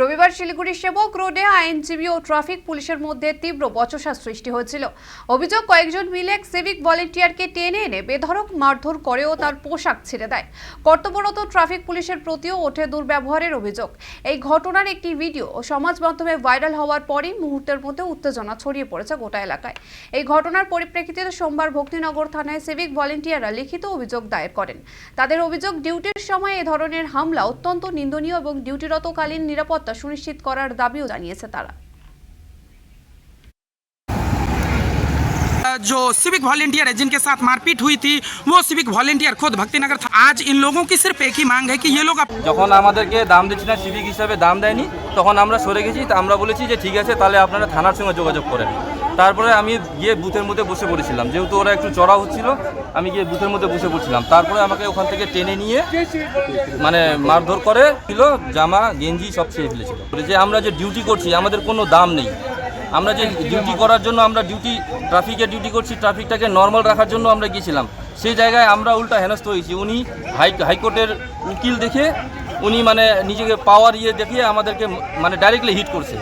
রবিবার শিলিগুড়ি সেবক রোডে আইনজীবী ও ট্রাফিক পুলিশের মধ্যে তীব্র বচসা সৃষ্টি হয়েছিল। অভিযোগ, কয়েকজন মিলে এক সিভিক ভলেন্টিয়ারকে টেনে এনে বেধড়ক মারধর করে ও তার পোশাক ছিঁড়ে দেয়। কর্তব্যরত ট্রাফিক পুলিশের প্রতিও ওঠে দুর্ব্যবহারের অভিযোগ। এই ঘটনার একটি ভিডিও সমাজ মাধ্যমে ভাইরাল হওয়ার পরই মুহূর্তের মধ্যে উত্তেজনা ছড়িয়ে পড়েছে গোটা এলাকায়। এই ঘটনার পরিপ্রেক্ষিতে সোমবার ভক্তিনগর থানায় সিভিক ভলেন্টিয়াররা লিখিত অভিযোগ দায়ের করেন। তাদের অভিযোগ, ডিউটির সময় এ ধরনের হামলা অত্যন্ত নিন্দনীয় এবং ডিউটিরতকালীন নিরাপত্তা সুনিশ্চিত করার দাবিও জানিয়েছে তারা जो सिविक वॉलेंटियर है जिनके साथ मारपीट हुई थी वो सिविक वॉलेंटियर खुद भक्तिनगर था आज इन लोगों की सिर्फ एक ही मांग है कि ये लोग अप- যখন আমাদেরকে দাম দিচ্ছি না সিভিক হিসাবে দাম দেয়নি তখন আমরা সরে গেছি তা আমরা বলেছি যে ঠিক আছে তাহলে আপনারা থানার সঙ্গে যোগাযোগ করেন তারপরে আমি গিয়ে বুথের মধ্যে বসে পড়েছিলাম। যেহেতু ওরা একটু চড়া হচ্ছিল, আমি গিয়ে বুথের মধ্যে বসে পড়ছিলাম। তারপরে আমাকে ওখান থেকে টেনে নিয়ে মানে মারধর করে, ছিল জামা, গেঞ্জি সব ছেড়ে ফেলেছিল। যে আমরা যে ডিউটি করছি, আমাদের কোনো দাম নেই। আমরা যে ডিউটি করার জন্য আমরা ডিউটি ট্রাফিকে ডিউটি করছি ট্রাফিকটাকে নর্মাল রাখার জন্য আমরা গিয়েছিলাম। সেই জায়গায় আমরা উল্টা হেনস্থ হয়েছি। উনি হাই হাইকোর্টের উকিল দেখে, উনি মানে নিজেকে পাওয়ার ইয়ে দেখিয়ে আমাদেরকে মানে ডাইরেক্টলি হিট করছে।